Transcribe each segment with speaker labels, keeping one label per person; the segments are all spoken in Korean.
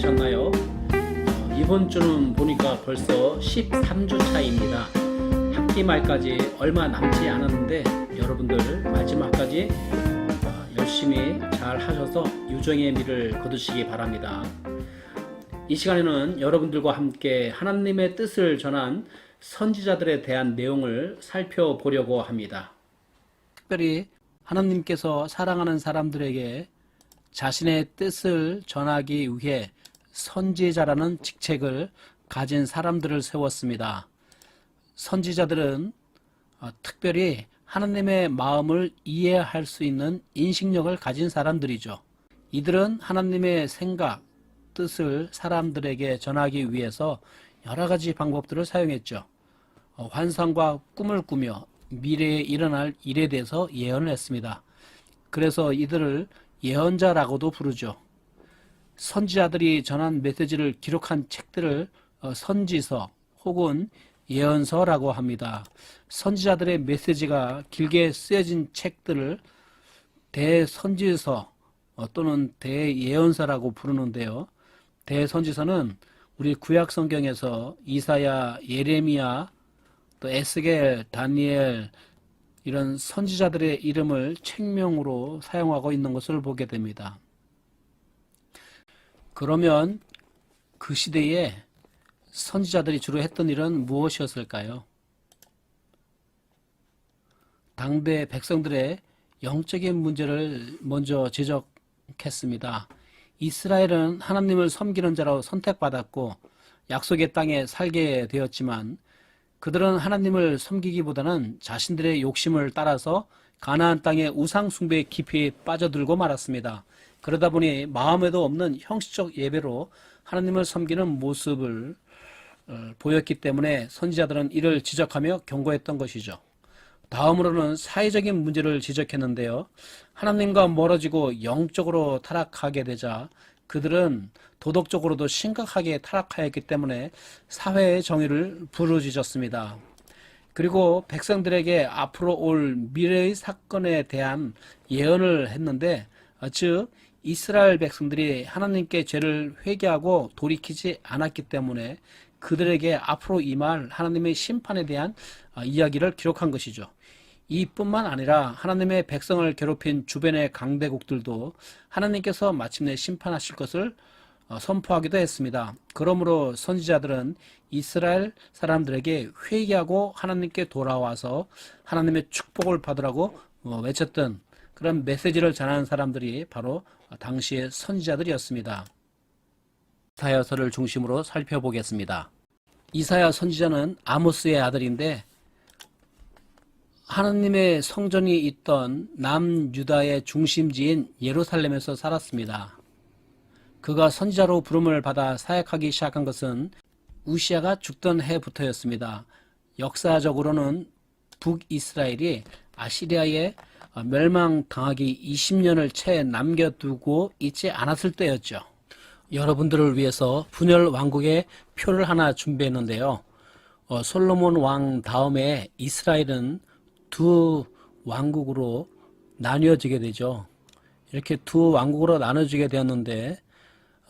Speaker 1: 지내셨나요? 어, 이번 주는 보니까 벌써 13주 차입니다. 학기 말까지 얼마 남지 않았는데 여러분들 마지막까지 어, 열심히 잘 하셔서 유정의 미를 거두시기 바랍니다. 이 시간에는 여러분들과 함께 하나님의 뜻을 전한 선지자들에 대한 내용을 살펴보려고 합니다. 특별히 하나님께서 사랑하는 사람들에게 자신의 뜻을 전하기 위해 선지자라는 직책을 가진 사람들을 세웠습니다. 선지자들은 어, 특별히 하나님의 마음을 이해할 수 있는 인식력을 가진 사람들이죠. 이들은 하나님의 생각, 뜻을 사람들에게 전하기 위해서 여러 가지 방법들을 사용했죠. 어, 환상과 꿈을 꾸며 미래에 일어날 일에 대해서 예언을 했습니다. 그래서 이들을 예언자라고도 부르죠. 선지자들이 전한 메시지를 기록한 책들을 어, 선지서 혹은 예언서라고 합니다. 선지자들의 메시지가 길게 쓰여진 책들을 대선지서 어, 또는 대예언서라고 부르는데요. 대선지서는 우리 구약 성경에서 이사야, 예레미야, 또 에스겔, 다니엘 이런 선지자들의 이름을 책명으로 사용하고 있는 것을 보게 됩니다. 그러면 그 시대에 선지자들이 주로 했던 일은 무엇이었을까요? 당대 백성들의 영적인 문제를 먼저 지적했습니다. 이스라엘은 하나님을 섬기는 자로 선택받았고 약속의 땅에 살게 되었지만 그들은 하나님을 섬기기보다는 자신들의 욕심을 따라서 가나안 땅의 우상 숭배에 깊이 빠져들고 말았습니다. 그러다 보니 마음에도 없는 형식적 예배로 하나님을 섬기는 모습을 어, 보였기 때문에 선지자들은 이를 지적하며 경고했던 것이죠. 다음으로는 사회적인 문제를 지적했는데요. 하나님과 멀어지고 영적으로 타락하게 되자 그들은 도덕적으로도 심각하게 타락하였기 때문에 사회의 정의를 부르짖었습니다. 그리고 백성들에게 앞으로 올 미래의 사건에 대한 예언을 했는데 어, 즉 이스라엘 백성들이 하나님께 죄를 회개하고 돌이키지 않았기 때문에 그들에게 앞으로 임할 하나님의 심판에 대한 어, 이야기를 기록한 것이죠. 이뿐만 아니라 하나님의 백성을 괴롭힌 주변의 강대국들도 하나님께서 마침내 심판하실 것을 어, 선포하기도 했습니다. 그러므로 선지자들은 이스라엘 사람들에게 회개하고 하나님께 돌아와서 하나님의 축복을 받으라고 어, 외쳤던 그런 메시지를 전하는 사람들이 바로 당시의 선지자들이었습니다. 이사야서를 중심으로 살펴보겠습니다. 이사야 선지자는 아모스의 아들인데 하나님의 성전이 있던 남유다의 중심지인 예루살렘에서 살았습니다. 그가 선지자로 부름을 받아 사역하기 시작한 것은 우시아가 죽던 해부터였습니다. 역사적으로는 북이스라엘이 아시리아에 멸망당하기 20년을 채 남겨두고 있지 않았을 때였죠. 여러분들을 위해서 분열 왕국의 표를 하나 준비했는데요. 어, 솔로몬 왕 다음에 이스라엘은 두 왕국으로 나뉘어지게 되죠. 이렇게 두 왕국으로 나눠지게 되었는데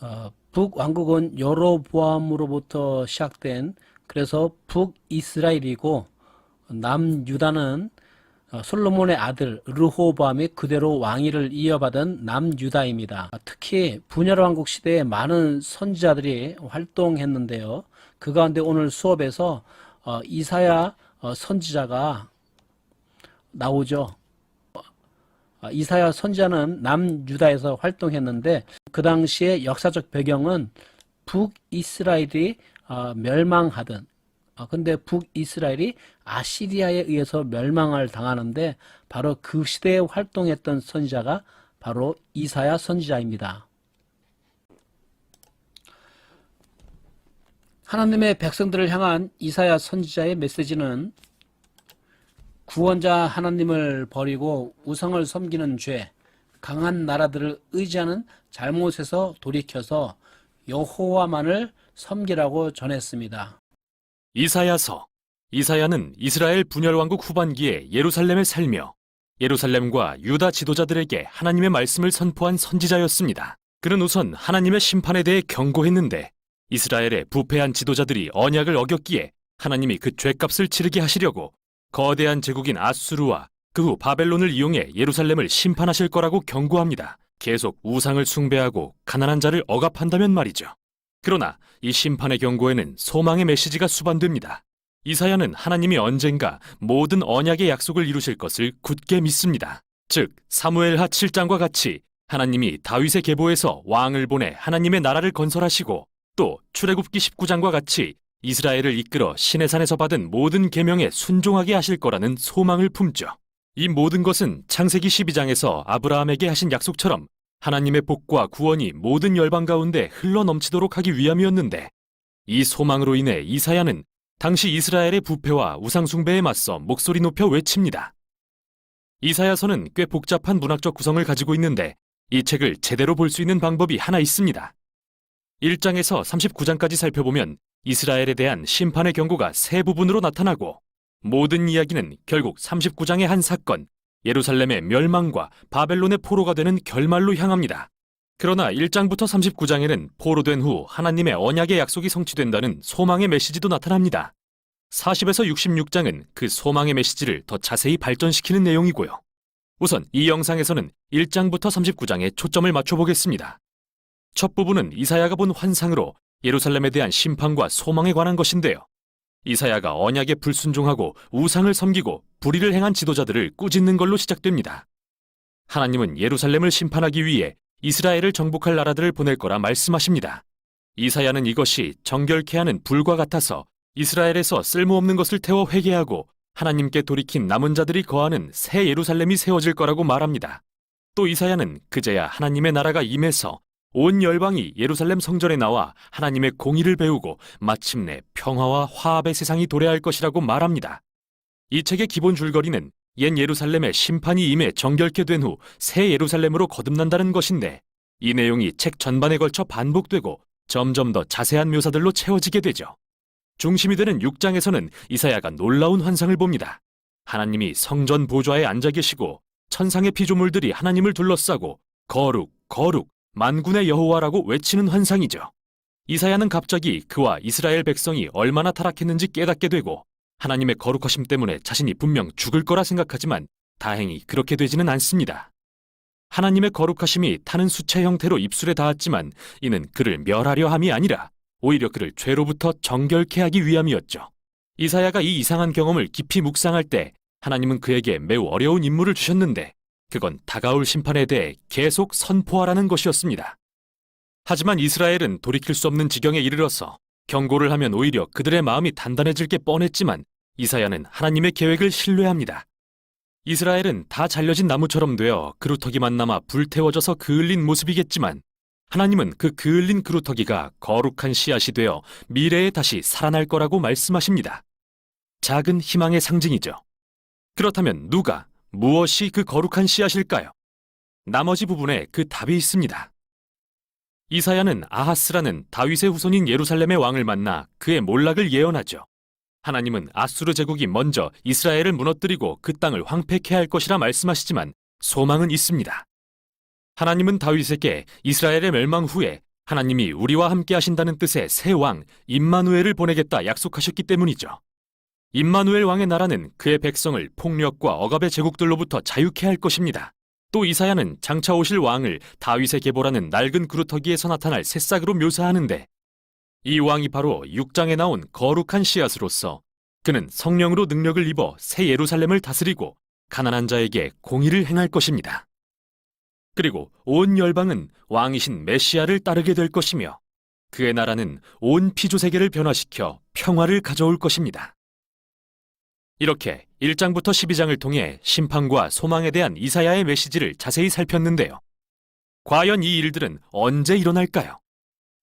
Speaker 1: 어, 북 왕국은 여로보암으로부터 시작된 그래서 북 이스라엘이고 남 유다는 어, 솔로몬의 아들 르호보암이 그대로 왕위를 이어받은 남유다입니다. 특히 분열 왕국 시대에 많은 선지자들이 활동했는데요. 그 가운데 오늘 수업에서 어, 이사야 어, 선지자가 나오죠. 어, 이사야 선지자는 남유다에서 활동했는데 그 당시의 역사적 배경은 북이스라엘이 어, 멸망하던 어, 근데 북이스라엘이 아시리아에 의해서 멸망을 당하는데 바로 그 시대에 활동했던 선지자가 바로 이사야 선지자입니다. 하나님의 백성들을 향한 이사야 선지자의 메시지는 구원자 하나님을 버리고 우상을 섬기는 죄, 강한 나라들을 의지하는 잘못에서 돌이켜서 여호와만을 섬기라고 전했습니다.
Speaker 2: 이사야서 이사야는 이스라엘 분열 왕국 후반기에 예루살렘에 살며 예루살렘과 유다 지도자들에게 하나님의 말씀을 선포한 선지자였습니다. 그는 우선 하나님의 심판에 대해 경고했는데 이스라엘의 부패한 지도자들이 언약을 어겼기에 하나님이 그 죄값을 치르게 하시려고 거대한 제국인 아수르와 그 후 바벨론을 이용해 예루살렘을 심판하실 거라고 경고합니다. 계속 우상을 숭배하고 가난한 자를 억압한다면 말이죠. 그러나 이 심판의 경고에는 소망의 메시지가 수반됩니다. 이사야는 하나님이 언젠가 모든 언약의 약속을 이루실 것을 굳게 믿습니다. 즉 사무엘하 7장과 같이 하나님이 다윗의 계보에서 왕을 보내 하나님의 나라를 건설하시고 또 출애굽기 19장과 같이 이스라엘을 이끌어 시내산에서 받은 모든 계명에 순종하게 하실 거라는 소망을 품죠. 이 모든 것은 창세기 12장에서 아브라함에게 하신 약속처럼 하나님의 복과 구원이 모든 열방 가운데 흘러 넘치도록 하기 위함이었는데 이 소망으로 인해 이사야는 당시 이스라엘의 부패와 우상숭배에 맞서 목소리 높여 외칩니다. 이사야서는 꽤 복잡한 문학적 구성을 가지고 있는데 이 책을 제대로 볼 수 있는 방법이 하나 있습니다. 1장에서 39장까지 살펴보면 이스라엘에 대한 심판의 경고가 세 부분으로 나타나고 모든 이야기는 결국 39장의 한 사건, 예루살렘의 멸망과 바벨론의 포로가 되는 결말로 향합니다. 그러나 1장부터 39장에는 포로된 후 하나님의 언약의 약속이 성취된다는 소망의 메시지도 나타납니다. 40에서 66장은 그 소망의 메시지를 더 자세히 발전시키는 내용이고요. 우선 이 영상에서는 1장부터 39장에 초점을 맞춰보겠습니다. 첫 부분은 이사야가 본 환상으로 예루살렘에 대한 심판과 소망에 관한 것인데요. 이사야가 언약에 불순종하고 우상을 섬기고 불의를 행한 지도자들을 꾸짖는 걸로 시작됩니다. 하나님은 예루살렘을 심판하기 위해 이스라엘을 정복할 나라들을 보낼 거라 말씀하십니다. 이사야는 이것이 정결케 하는 불과 같아서 이스라엘에서 쓸모없는 것을 태워 회개하고 하나님께 돌이킨 남은 자들이 거하는 새 예루살렘이 세워질 거라고 말합니다. 또 이사야는 그제야 하나님의 나라가 임해서 온 열방이 예루살렘 성전에 나와 하나님의 공의를 배우고 마침내 평화와 화합의 세상이 도래할 것이라고 말합니다. 이 책의 기본 줄거리는 옛 예루살렘의 심판이 임해 정결케 된 후 새 예루살렘으로 거듭난다는 것인데 이 내용이 책 전반에 걸쳐 반복되고 점점 더 자세한 묘사들로 채워지게 되죠. 중심이 되는 6장에서는 이사야가 놀라운 환상을 봅니다. 하나님이 성전 보좌에 앉아 계시고 천상의 피조물들이 하나님을 둘러싸고 거룩, 거룩, 만군의 여호와라고 외치는 환상이죠. 이사야는 갑자기 그와 이스라엘 백성이 얼마나 타락했는지 깨닫게 되고 하나님의 거룩하심 때문에 자신이 분명 죽을 거라 생각하지만 다행히 그렇게 되지는 않습니다. 하나님의 거룩하심이 타는 수채 형태로 입술에 닿았지만 이는 그를 멸하려 함이 아니라 오히려 그를 죄로부터 정결케 하기 위함이었죠. 이사야가 이 이상한 경험을 깊이 묵상할 때 하나님은 그에게 매우 어려운 임무를 주셨는데 그건 다가올 심판에 대해 계속 선포하라는 것이었습니다. 하지만 이스라엘은 돌이킬 수 없는 지경에 이르러서 경고를 하면 오히려 그들의 마음이 단단해질 게 뻔했지만 이사야는 하나님의 계획을 신뢰합니다. 이스라엘은 다 잘려진 나무처럼 되어 그루터기만 남아 불태워져서 그을린 모습이겠지만 하나님은 그 그을린 그루터기가 거룩한 씨앗이 되어 미래에 다시 살아날 거라고 말씀하십니다. 작은 희망의 상징이죠. 그렇다면 누가 무엇이 그 거룩한 씨앗일까요? 나머지 부분에 그 답이 있습니다. 이사야는 아하스라는 다윗의 후손인 예루살렘의 왕을 만나 그의 몰락을 예언하죠. 하나님은 아수르 제국이 먼저 이스라엘을 무너뜨리고 그 땅을 황폐케 할 것이라 말씀하시지만 소망은 있습니다. 하나님은 다윗에게 이스라엘의 멸망 후에 하나님이 우리와 함께 하신다는 뜻의 새 왕 임마누엘을 보내겠다 약속하셨기 때문이죠. 임마누엘 왕의 나라는 그의 백성을 폭력과 억압의 제국들로부터 자유케 할 것입니다. 또 이사야는 장차 오실 왕을 다윗의 계보라는 낡은 그루터기에서 나타날 새싹으로 묘사하는데 이 왕이 바로 6장에 나온 거룩한 씨앗으로서 그는 성령으로 능력을 입어 새 예루살렘을 다스리고 가난한 자에게 공의를 행할 것입니다. 그리고 온 열방은 왕이신 메시아를 따르게 될 것이며 그의 나라는 온 피조 세계를 변화시켜 평화를 가져올 것입니다. 이렇게 1장부터 12장을 통해 심판과 소망에 대한 이사야의 메시지를 자세히 살폈는데요. 과연 이 일들은 언제 일어날까요?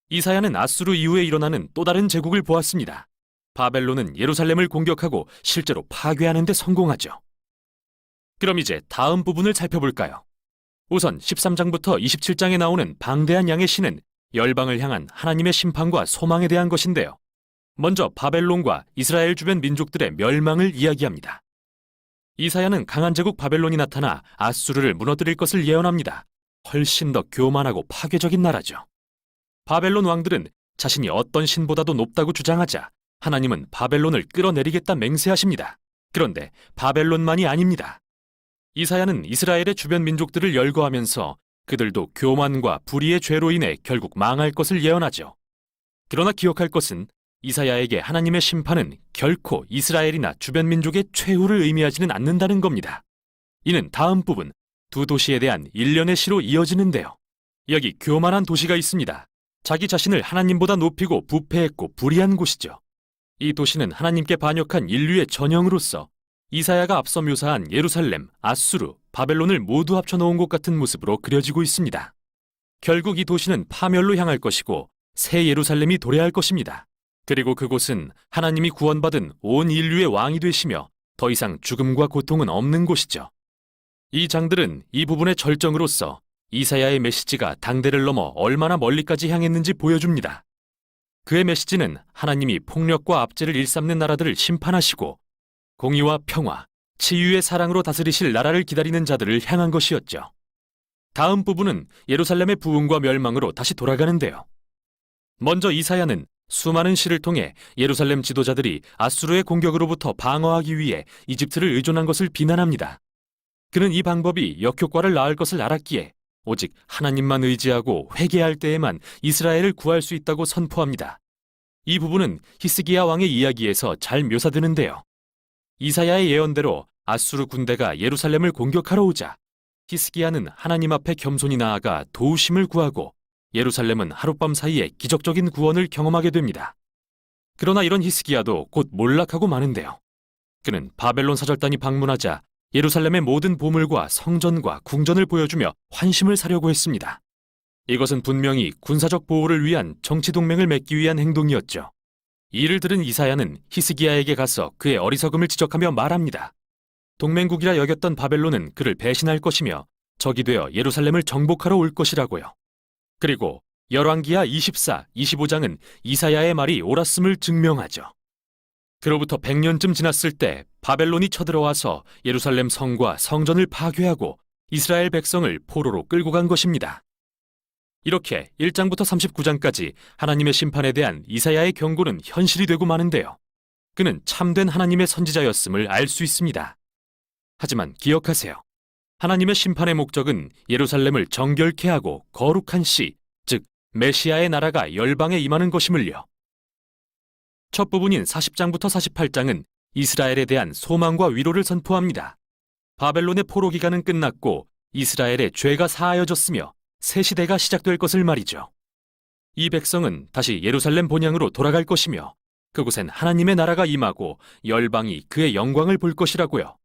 Speaker 2: 이사야는 아수르 이후에 일어나는 또 다른 제국을 보았습니다. 바벨론은 예루살렘을 공격하고 실제로 파괴하는 데 성공하죠. 그럼 이제 다음 부분을 살펴볼까요? 우선 13장부터 27장에 나오는 방대한 양의 신은 열방을 향한 하나님의 심판과 소망에 대한 것인데요. 먼저 바벨론과 이스라엘 주변 민족들의 멸망을 이야기합니다. 이사야는 강한 제국 바벨론이 나타나 아수르를 무너뜨릴 것을 예언합니다. 훨씬 더 교만하고 파괴적인 나라죠. 바벨론 왕들은 자신이 어떤 신보다도 높다고 주장하자 하나님은 바벨론을 끌어내리겠다 맹세하십니다. 그런데 바벨론만이 아닙니다. 이사야는 이스라엘의 주변 민족들을 열거하면서 그들도 교만과 불의의 죄로 인해 결국 망할 것을 예언하죠. 그러나 기억할 것은 이사야에게 하나님의 심판은 결코 이스라엘이나 주변 민족의 최후를 의미하지는 않는다는 겁니다. 이는 다음 부분 두 도시에 대한 일련의 시로 이어지는데요. 여기 교만한 도시가 있습니다. 자기 자신을 하나님보다 높이고 부패했고 불의한 곳이죠. 이 도시는 하나님께 반역한 인류의 전형으로서 이사야가 앞서 묘사한 예루살렘, 아수르, 바벨론을 모두 합쳐놓은 것 같은 모습으로 그려지고 있습니다. 결국 이 도시는 파멸로 향할 것이고 새 예루살렘이 도래할 것입니다. 그리고 그곳은 하나님이 구원받은 온 인류의 왕이 되시며 더 이상 죽음과 고통은 없는 곳이죠. 이 장들은 이 부분의 절정으로서 이사야의 메시지가 당대를 넘어 얼마나 멀리까지 향했는지 보여줍니다. 그의 메시지는 하나님이 폭력과 압제를 일삼는 나라들을 심판하시고 공의와 평화, 치유의 사랑으로 다스리실 나라를 기다리는 자들을 향한 것이었죠. 다음 부분은 예루살렘의 부흥과 멸망으로 다시 돌아가는데요. 먼저 이사야는 수많은 시를 통해 예루살렘 지도자들이 아수르의 공격으로부터 방어하기 위해 이집트를 의존한 것을 비난합니다. 그는 이 방법이 역효과를 낳을 것을 알았기에 오직 하나님만 의지하고 회개할 때에만 이스라엘을 구할 수 있다고 선포합니다. 이 부분은 히스기야 왕의 이야기에서 잘 묘사되는데요. 이사야의 예언대로 아수르 군대가 예루살렘을 공격하러 오자 히스기야는 하나님 앞에 겸손히 나아가 도우심을 구하고 예루살렘은 하룻밤 사이에 기적적인 구원을 경험하게 됩니다. 그러나 이런 히스기야도 곧 몰락하고 마는데요. 그는 바벨론 사절단이 방문하자 예루살렘의 모든 보물과 성전과 궁전을 보여주며 환심을 사려고 했습니다. 이것은 분명히 군사적 보호를 위한 정치 동맹을 맺기 위한 행동이었죠. 이를 들은 이사야는 히스기야에게 가서 그의 어리석음을 지적하며 말합니다. 동맹국이라 여겼던 바벨론은 그를 배신할 것이며 적이 되어 예루살렘을 정복하러 올 것이라고요. 그리고 열왕기하 24, 25장은 이사야의 말이 옳았음을 증명하죠. 그로부터 100년쯤 지났을 때 바벨론이 쳐들어와서 예루살렘 성과 성전을 파괴하고 이스라엘 백성을 포로로 끌고 간 것입니다. 이렇게 1장부터 39장까지 하나님의 심판에 대한 이사야의 경고는 현실이 되고 마는데요. 그는 참된 하나님의 선지자였음을 알 수 있습니다. 하지만 기억하세요. 하나님의 심판의 목적은 예루살렘을 정결케 하고 거룩한 시, 즉 메시아의 나라가 열방에 임하는 것임을요. 첫 부분인 40장부터 48장은 이스라엘에 대한 소망과 위로를 선포합니다. 바벨론의 포로 기간은 끝났고 이스라엘의 죄가 사하여졌으며 새 시대가 시작될 것을 말이죠. 이 백성은 다시 예루살렘 본향으로 돌아갈 것이며 그곳엔 하나님의 나라가 임하고 열방이 그의 영광을 볼 것이라고요.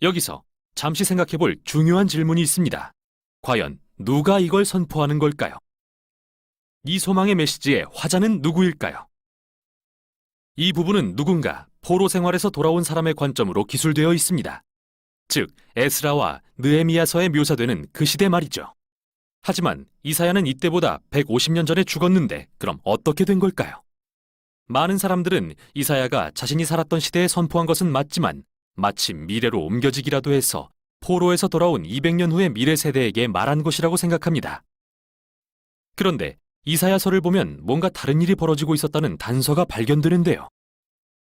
Speaker 2: 여기서 잠시 생각해 볼 중요한 질문이 있습니다. 과연 누가 이걸 선포하는 걸까요? 이 소망의 메시지의 화자는 누구일까요? 이 부분은 누군가 포로 생활에서 돌아온 사람의 관점으로 기술되어 있습니다. 즉, 에스라와 느헤미야서에 묘사되는 그 시대 말이죠. 하지만 이사야는 이때보다 150년 전에 죽었는데 그럼 어떻게 된 걸까요? 많은 사람들은 이사야가 자신이 살았던 시대에 선포한 것은 맞지만 마침 미래로 옮겨지기라도 해서 포로에서 돌아온 200년 후의 미래 세대에게 말한 것이라고 생각합니다. 그런데 이사야서를 보면 뭔가 다른 일이 벌어지고 있었다는 단서가 발견되는데요.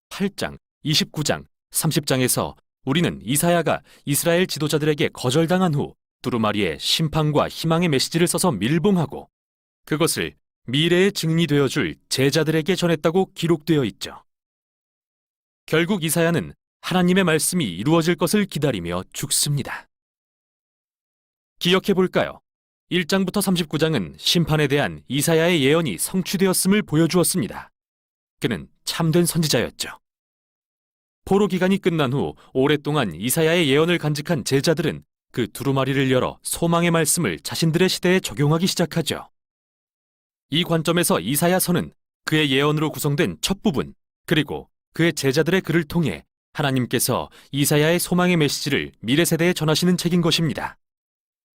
Speaker 2: 8장, 29장, 30장에서 우리는 이사야가 이스라엘 지도자들에게 거절당한 후 두루마리에 심판과 희망의 메시지를 써서 밀봉하고 그것을 미래의 증인이 되어줄 제자들에게 전했다고 기록되어 있죠. 결국 이사야는 하나님의 말씀이 이루어질 것을 기다리며 죽습니다. 기억해 볼까요? 1장부터 39장은 심판에 대한 이사야의 예언이 성취되었음을 보여주었습니다. 그는 참된 선지자였죠. 포로 기간이 끝난 후 오랫동안 이사야의 예언을 간직한 제자들은 그 두루마리를 열어 소망의 말씀을 자신들의 시대에 적용하기 시작하죠. 이 관점에서 이사야서는 그의 예언으로 구성된 첫 부분, 그리고 그의 제자들의 글을 통해 하나님께서 이사야의 소망의 메시지를 미래 세대에 전하시는 책인 것입니다.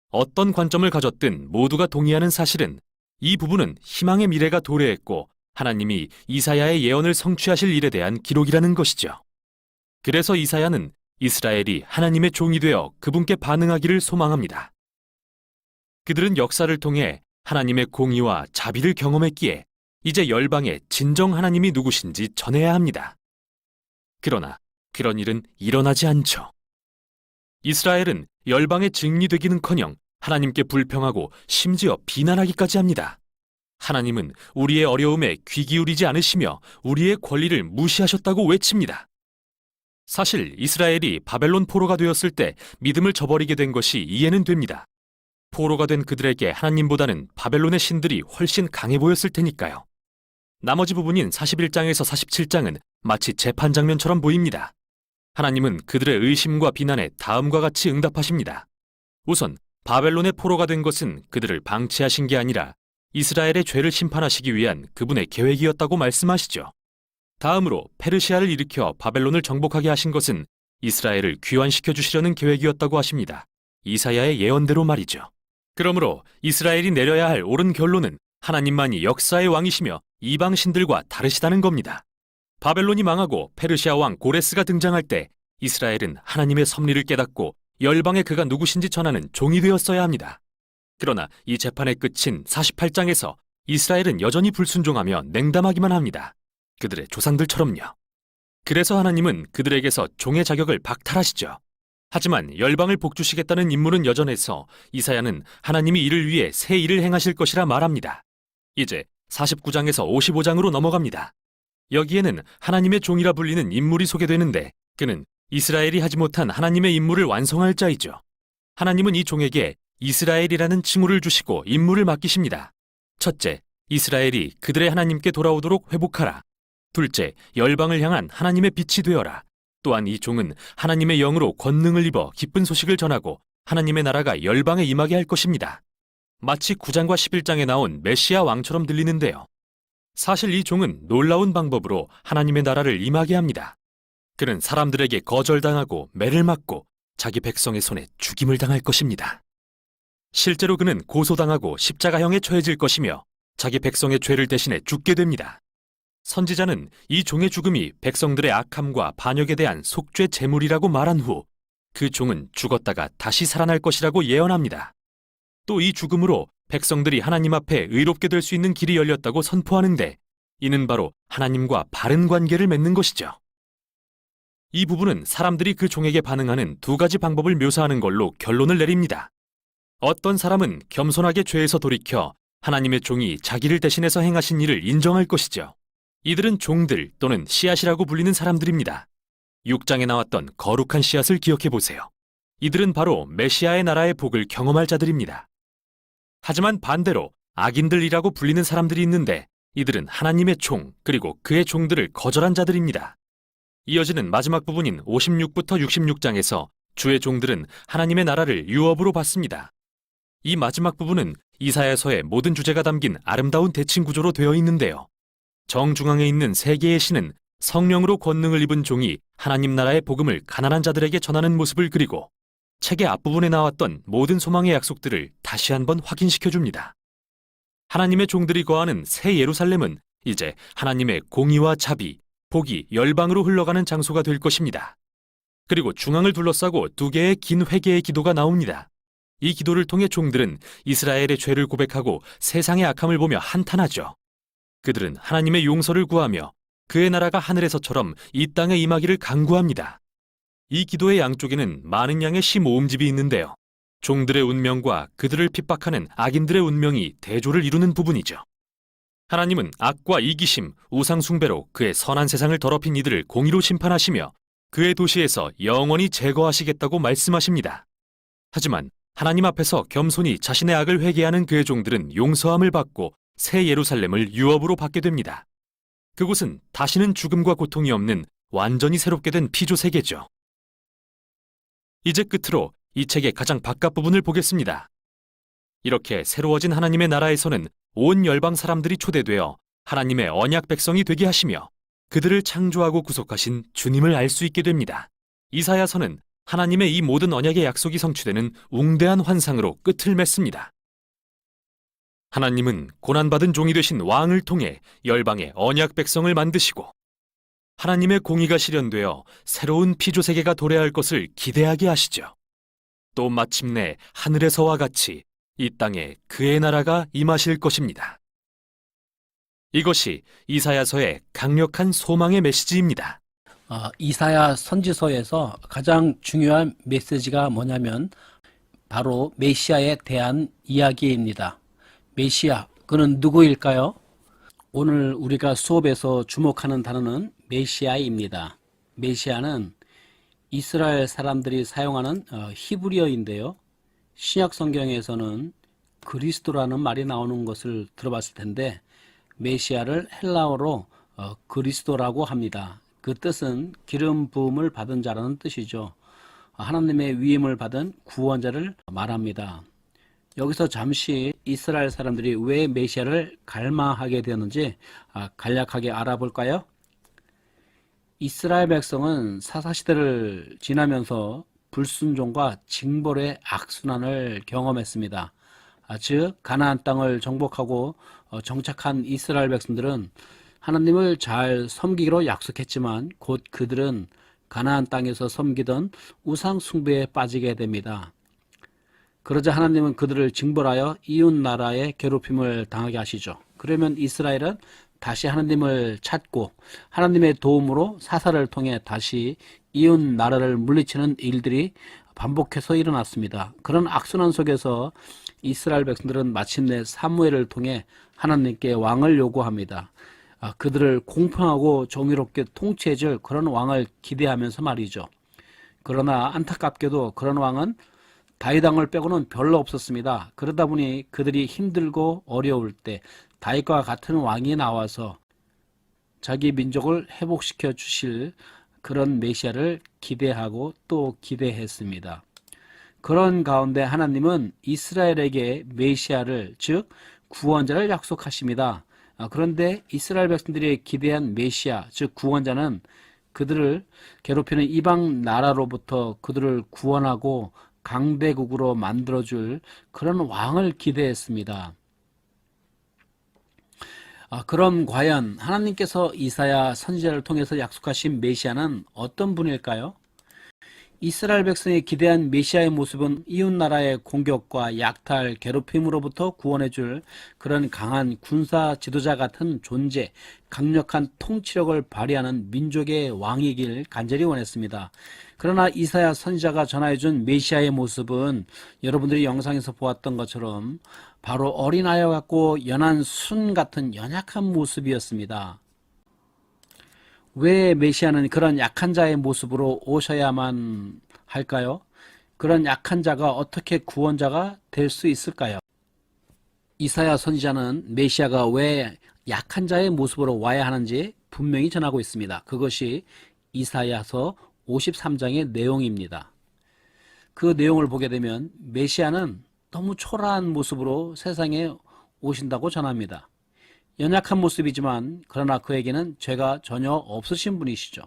Speaker 2: 어떤 관점을 가졌든 모두가 동의하는 사실은 이 부분은 희망의 미래가 도래했고 하나님이 이사야의 예언을 성취하실 일에 대한 기록이라는 것이죠. 그래서 이사야는 이스라엘이 하나님의 종이 되어 그분께 반응하기를 소망합니다. 그들은 역사를 통해 하나님의 공의와 자비를 경험했기에 이제 열방에 진정 하나님이 누구신지 전해야 합니다. 그러나 그런 일은 일어나지 않죠. 이스라엘은 열방에 증리되기는커녕 하나님께 불평하고 심지어 비난하기까지 합니다. 하나님은 우리의 어려움에 귀 기울이지 않으시며 우리의 권리를 무시하셨다고 외칩니다. 사실 이스라엘이 바벨론 포로가 되었을 때 믿음을 저버리게 된 것이 이해는 됩니다. 포로가 된 그들에게 하나님보다는 바벨론의 신들이 훨씬 강해 보였을 테니까요. 나머지 부분인 41장에서 47장은 마치 재판 장면처럼 보입니다. 하나님은 그들의 의심과 비난에 다음과 같이 응답하십니다. 우선 바벨론의 포로가 된 것은 그들을 방치하신 게 아니라 이스라엘의 죄를 심판하시기 위한 그분의 계획이었다고 말씀하시죠. 다음으로 페르시아를 일으켜 바벨론을 정복하게 하신 것은 이스라엘을 귀환시켜 주시려는 계획이었다고 하십니다. 이사야의 예언대로 말이죠. 그러므로 이스라엘이 내려야 할 옳은 결론은 하나님만이 역사의 왕이시며 이방 신들과 다르시다는 겁니다. 바벨론이 망하고 페르시아 왕 고레스가 등장할 때 이스라엘은 하나님의 섭리를 깨닫고 열방에 그가 누구신지 전하는 종이 되었어야 합니다. 그러나 이 재판의 끝인 48장에서 이스라엘은 여전히 불순종하며 냉담하기만 합니다. 그들의 조상들처럼요. 그래서 하나님은 그들에게서 종의 자격을 박탈하시죠. 하지만 열방을 복주시겠다는 임무는 여전해서 이사야는 하나님이 이를 위해 새 일을 행하실 것이라 말합니다. 이제 49장에서 55장으로 넘어갑니다. 여기에는 하나님의 종이라 불리는 인물이 소개되는데 그는 이스라엘이 하지 못한 하나님의 임무를 완성할 자이죠. 하나님은 이 종에게 이스라엘이라는 칭호를 주시고 임무를 맡기십니다. 첫째, 이스라엘이 그들의 하나님께 돌아오도록 회복하라. 둘째, 열방을 향한 하나님의 빛이 되어라. 또한 이 종은 하나님의 영으로 권능을 입어 기쁜 소식을 전하고 하나님의 나라가 열방에 임하게 할 것입니다. 마치 9장과 11장에 나온 메시아 왕처럼 들리는데요. 사실 이 종은 놀라운 방법으로 하나님의 나라를 임하게 합니다. 그는 사람들에게 거절당하고 매를 맞고 자기 백성의 손에 죽임을 당할 것입니다. 실제로 그는 고소당하고 십자가형에 처해질 것이며 자기 백성의 죄를 대신해 죽게 됩니다. 선지자는 이 종의 죽음이 백성들의 악함과 반역에 대한 속죄 제물이라고 말한 후 그 종은 죽었다가 다시 살아날 것이라고 예언합니다. 또 이 죽음으로 백성들이 하나님 앞에 의롭게 될 수 있는 길이 열렸다고 선포하는데 이는 바로 하나님과 바른 관계를 맺는 것이죠. 이 부분은 사람들이 그 종에게 반응하는 두 가지 방법을 묘사하는 걸로 결론을 내립니다. 어떤 사람은 겸손하게 죄에서 돌이켜 하나님의 종이 자기를 대신해서 행하신 일을 인정할 것이죠. 이들은 종들 또는 씨앗이라고 불리는 사람들입니다. 6장에 나왔던 거룩한 씨앗을 기억해 보세요. 이들은 바로 메시아의 나라의 복을 경험할 자들입니다. 하지만 반대로 악인들이라고 불리는 사람들이 있는데 이들은 하나님의 종 그리고 그의 종들을 거절한 자들입니다. 이어지는 마지막 부분인 56부터 66장에서 주의 종들은 하나님의 나라를 유업으로 받습니다. 이 마지막 부분은 이사야서의 모든 주제가 담긴 아름다운 대칭 구조로 되어 있는데요. 정중앙에 있는 세 개의 신은 성령으로 권능을 입은 종이 하나님 나라의 복음을 가난한 자들에게 전하는 모습을 그리고 책의 앞부분에 나왔던 모든 소망의 약속들을 다시 한번 확인시켜 줍니다. 하나님의 종들이 거하는 새 예루살렘은 이제 하나님의 공의와 자비, 복이 열방으로 흘러가는 장소가 될 것입니다. 그리고 중앙을 둘러싸고 두 개의 긴 회개의 기도가 나옵니다. 이 기도를 통해 종들은 이스라엘의 죄를 고백하고 세상의 악함을 보며 한탄하죠. 그들은 하나님의 용서를 구하며 그의 나라가 하늘에서처럼 이 땅에 임하기를 간구합니다. 이 기도의 양쪽에는 많은 양의 시 모음집이 있는데요. 종들의 운명과 그들을 핍박하는 악인들의 운명이 대조를 이루는 부분이죠. 하나님은 악과 이기심, 우상숭배로 그의 선한 세상을 더럽힌 이들을 공의로 심판하시며 그의 도시에서 영원히 제거하시겠다고 말씀하십니다. 하지만 하나님 앞에서 겸손히 자신의 악을 회개하는 그의 종들은 용서함을 받고 새 예루살렘을 유업으로 받게 됩니다. 그곳은 다시는 죽음과 고통이 없는 완전히 새롭게 된 피조 세계죠. 이제 끝으로 이 책의 가장 바깥 부분을 보겠습니다. 이렇게 새로워진 하나님의 나라에서는 온 열방 사람들이 초대되어 하나님의 언약 백성이 되게 하시며 그들을 창조하고 구속하신 주님을 알 수 있게 됩니다. 이사야서는 하나님의 이 모든 언약의 약속이 성취되는 웅대한 환상으로 끝을 맺습니다. 하나님은 고난받은 종이 되신 왕을 통해 열방의 언약 백성을 만드시고 하나님의 공의가 실현되어 새로운 피조 세계가 도래할 것을 기대하게 하시죠. 또 마침내 하늘에서와 같이 이 땅에 그의 나라가 임하실 것입니다. 이것이 이사야서의 강력한 소망의 메시지입니다.
Speaker 1: 어, 이사야 선지서에서 가장 중요한 메시지가 뭐냐면 바로 메시아에 대한 이야기입니다. 메시아, 그는 누구일까요? 오늘 우리가 수업에서 주목하는 단어는 메시아입니다. 메시아는 이스라엘 사람들이 사용하는 어, 히브리어인데요. 신약 성경에서는 그리스도라는 말이 나오는 것을 들어봤을 텐데 메시아를 헬라어로 어, 그리스도라고 합니다. 그 뜻은 기름 부음을 받은 자라는 뜻이죠. 하나님의 위임을 받은 구원자를 말합니다. 여기서 잠시 이스라엘 사람들이 왜 메시아를 갈망하게 되었는지 아, 간략하게 알아볼까요? 이스라엘 백성은 사사시대를 지나면서 불순종과 징벌의 악순환을 경험했습니다. 아, 즉 가나안 땅을 정복하고 어, 정착한 이스라엘 백성들은 하나님을 잘 섬기기로 약속했지만 곧 그들은 가나안 땅에서 섬기던 우상 숭배에 빠지게 됩니다. 그러자 하나님은 그들을 징벌하여 이웃 나라의 괴롭힘을 당하게 하시죠. 그러면 이스라엘은 다시 하나님을 찾고 하나님의 도움으로 사사를 통해 다시 이웃 나라를 물리치는 일들이 반복해서 일어났습니다. 그런 악순환 속에서 이스라엘 백성들은 마침내 사무엘을 통해 하나님께 왕을 요구합니다. 아, 그들을 공평하고 정의롭게 통치해줄 그런 왕을 기대하면서 말이죠. 그러나 안타깝게도 그런 왕은 다윗 왕을 빼고는 별로 없었습니다. 그러다 보니 그들이 힘들고 어려울 때 다윗과 같은 왕이 나와서 자기 민족을 회복시켜 주실 그런 메시아를 기대하고 또 기대했습니다. 그런 가운데 하나님은 이스라엘에게 메시아를 즉 구원자를 약속하십니다. 아, 그런데 이스라엘 백성들이 기대한 메시아 즉 구원자는 그들을 괴롭히는 이방 나라로부터 그들을 구원하고 강대국으로 만들어줄 그런 왕을 기대했습니다. 아, 그럼 과연 하나님께서 이사야 선지자를 통해서 약속하신 메시아는 어떤 분일까요? 이스라엘 백성이 기대한 메시아의 모습은 이웃 나라의 공격과 약탈, 괴롭힘으로부터 구원해줄 그런 강한 군사 지도자 같은 존재, 강력한 통치력을 발휘하는 민족의 왕이길 간절히 원했습니다. 그러나 이사야 선지자가 전하여준 메시아의 모습은 여러분들이 영상에서 보았던 것처럼 바로 어린아이와 같고 연한 순 같은 연약한 모습이었습니다. 왜 메시아는 그런 약한 자의 모습으로 오셔야만 할까요? 그런 약한 자가 어떻게 구원자가 될 수 있을까요? 이사야 선지자는 메시아가 왜 약한 자의 모습으로 와야 하는지 분명히 전하고 있습니다. 그것이 이사야서 53장의 내용입니다. 그 내용을 보게 되면 메시아는 너무 초라한 모습으로 세상에 오신다고 전합니다. 연약한 모습이지만 그러나 그에게는 죄가 전혀 없으신 분이시죠.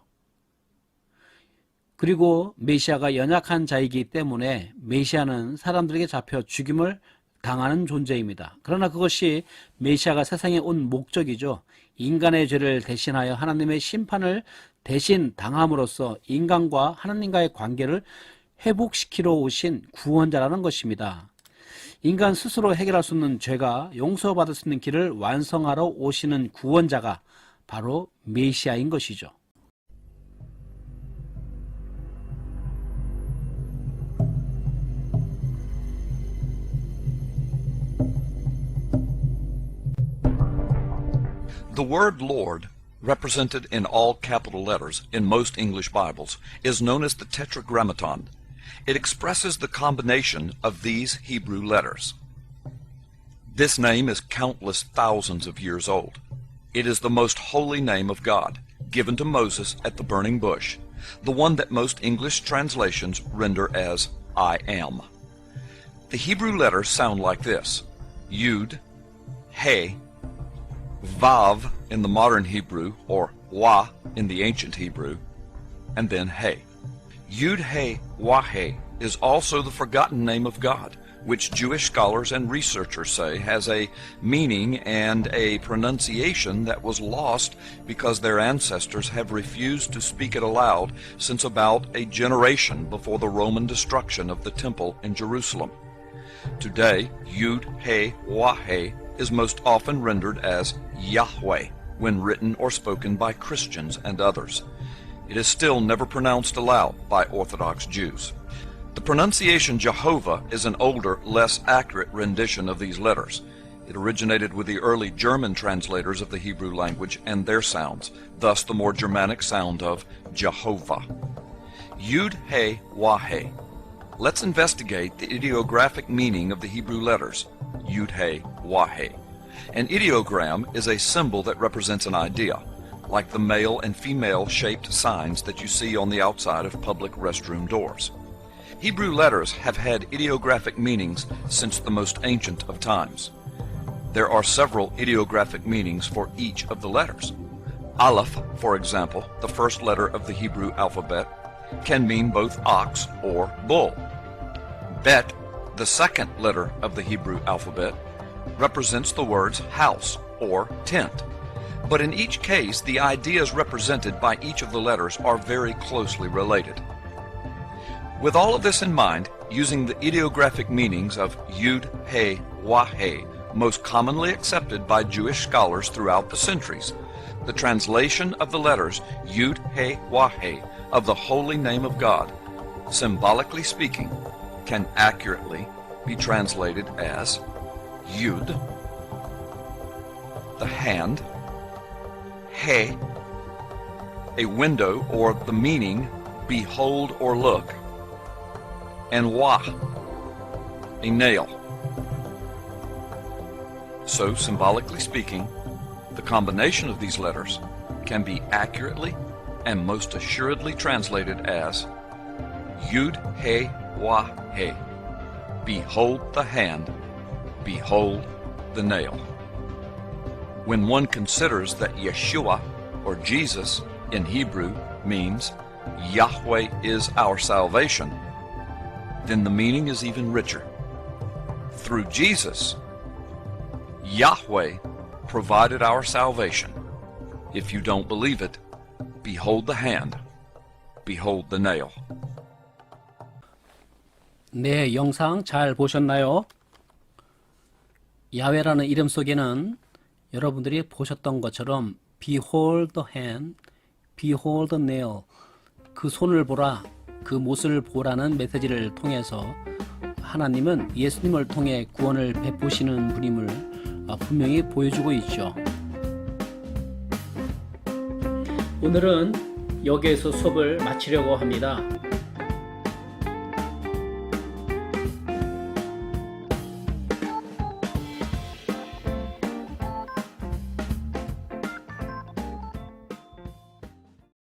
Speaker 1: 그리고 메시아가 연약한 자이기 때문에 메시아는 사람들에게 잡혀 죽임을 당하는 존재입니다. 그러나 그것이 메시아가 세상에 온 목적이죠. 인간의 죄를 대신하여 하나님의 심판을 대신 당함으로써 인간과 하나님과의 관계를 회복시키러 오신 구원자라는 것입니다. 인간 스스로 해결할 수 없는 죄가 용서받을 수 있는 길을 완성하러 오시는 구원자가 바로 메시아인 것이죠.
Speaker 3: The word Lord, represented in all capital letters in most English Bibles, is known as the Tetragrammaton. It expresses the combination of these Hebrew letters. This name is countless thousands of years old. It is the most holy name of God, given to Moses at the burning bush, the one that most English translations render as I am. The Hebrew letters sound like this Yud, He, Vav in the modern Hebrew, or Wa in the ancient Hebrew, and then He. Yud He Wah He is also the forgotten name of God, which Jewish scholars and researchers say has a meaning and a pronunciation that was lost because their ancestors have refused to speak it aloud since about a generation before the Roman destruction of the temple in Jerusalem. Today, Yud He Wah-He is most often rendered as Yahweh when written or spoken by Christians and others. It is still never pronounced aloud by Orthodox Jews. The pronunciation Jehovah is an older, less accurate rendition of these letters. It originated with the early German translators of the Hebrew language and their sounds, thus the more Germanic sound of Jehovah. Yud He Wah He. Let's investigate the ideographic meaning of the Hebrew letters Yud He Wah He. An ideogram is a symbol that represents an idea, like the male and female shaped signs that you see on the outside of public restroom doors. Hebrew letters have had ideographic meanings since the most ancient of times. There are several ideographic meanings for each of the letters. Aleph, for example, the first letter of the Hebrew alphabet, can mean both ox or bull. Bet, the second letter of the Hebrew alphabet, represents the words house or tent. But in each case, the ideas represented by each of the letters are very closely related. With all of this in mind, using the ideographic meanings of Yud, He, Wah, He, most commonly accepted by Jewish scholars throughout the centuries, the translation of the letters Yud, He, Wah, He of the holy name of God, symbolically speaking, can accurately be translated as Yud, the hand, A window or the meaning behold or look, and wa, a nail. So, symbolically speaking, the combination of these letters can be accurately and most assuredly translated as Yud He Wah He. Behold the hand, behold the nail When one considers that Yeshua, or Jesus, in Hebrew means Yahweh is our salvation, then the meaning is even richer. Through Jesus, Yahweh provided our salvation. If you don't believe it, behold the hand, behold the nail.
Speaker 1: 네, 영상 잘 보셨나요? 야훼라는 이름 속에는 여러분들이 보셨던 것처럼 Behold the hand, Behold the nail 그 손을 보라, 그 못을 보라는 메시지를 통해서 하나님은 예수님을 통해 구원을 베푸시는 분임을 아, 분명히 보여주고 있죠. 오늘은 여기에서 수업을 마치려고 합니다.